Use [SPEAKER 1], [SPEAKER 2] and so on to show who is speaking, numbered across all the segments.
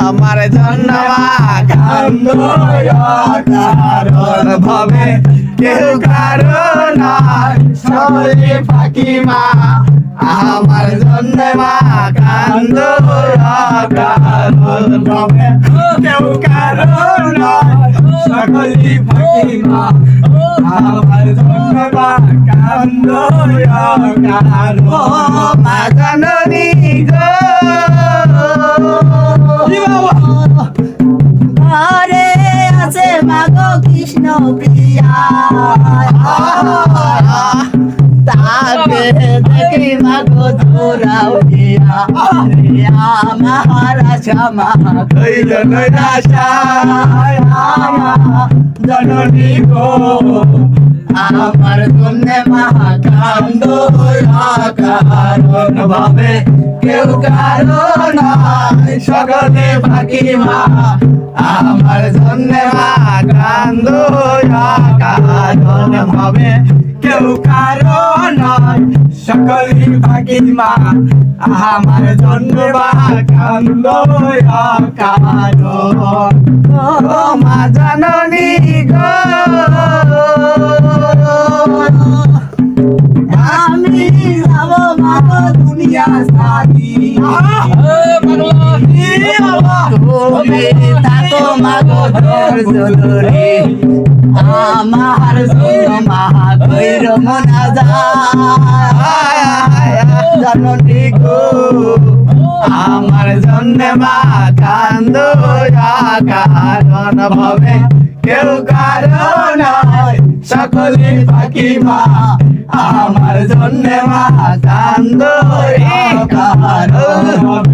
[SPEAKER 1] আমার জন্য ভবে কেউ কারণ সরে ফাঁকি মা। আমার জন্য মা কান্দ ভবে কেউ কারণ সকলি ফাঁকি মা। আমার জন্য মা কান্দ মা
[SPEAKER 2] ঘরে আছে মাগো কৃষ্ণ প্রিয়া। তাকে দেখি মাগো তোরাও দিয়া আমার আশা মা
[SPEAKER 1] হইল নৈরাশায় জননী গো
[SPEAKER 2] আমার জন্য মা
[SPEAKER 1] কান্দ কারণ ভাবে কেউ কারণ সকলে বাকি মা। আমার জন্য মা কান্দ কারণ ভাবে কেউ কারণ সকলে বাকি মা। আমার জন্য মা কান্দ কারণ মা জাননী গো।
[SPEAKER 2] তুমি তাকো মাগো ধরে আমার মা কইর মনা যায়।
[SPEAKER 1] গো, আমার জন্য মা কান্দ কারণ ভবে কেউ কারণ সকলে ফাঁকি মা, আমার জন্য মা কান্দ কারণ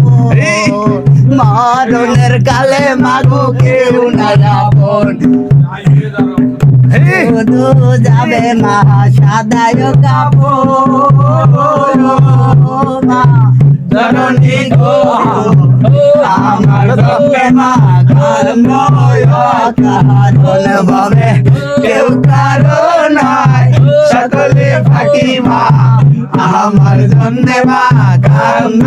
[SPEAKER 2] মরণের কালে মাগো কেউ না যাবন শুধু যাবে মা সাদায় কাপড়। মা
[SPEAKER 1] জননী গো আমার জন্মে মা কান্দ কারণ ভাবে কেউ কারণ আমার জন্যে মা কান্দ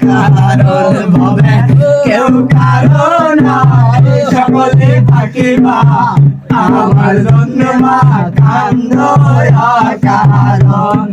[SPEAKER 1] কারণ ভাবে কেউ কারণ সকলে থাকিবা আমার জন্যে মা কান্দ কারণ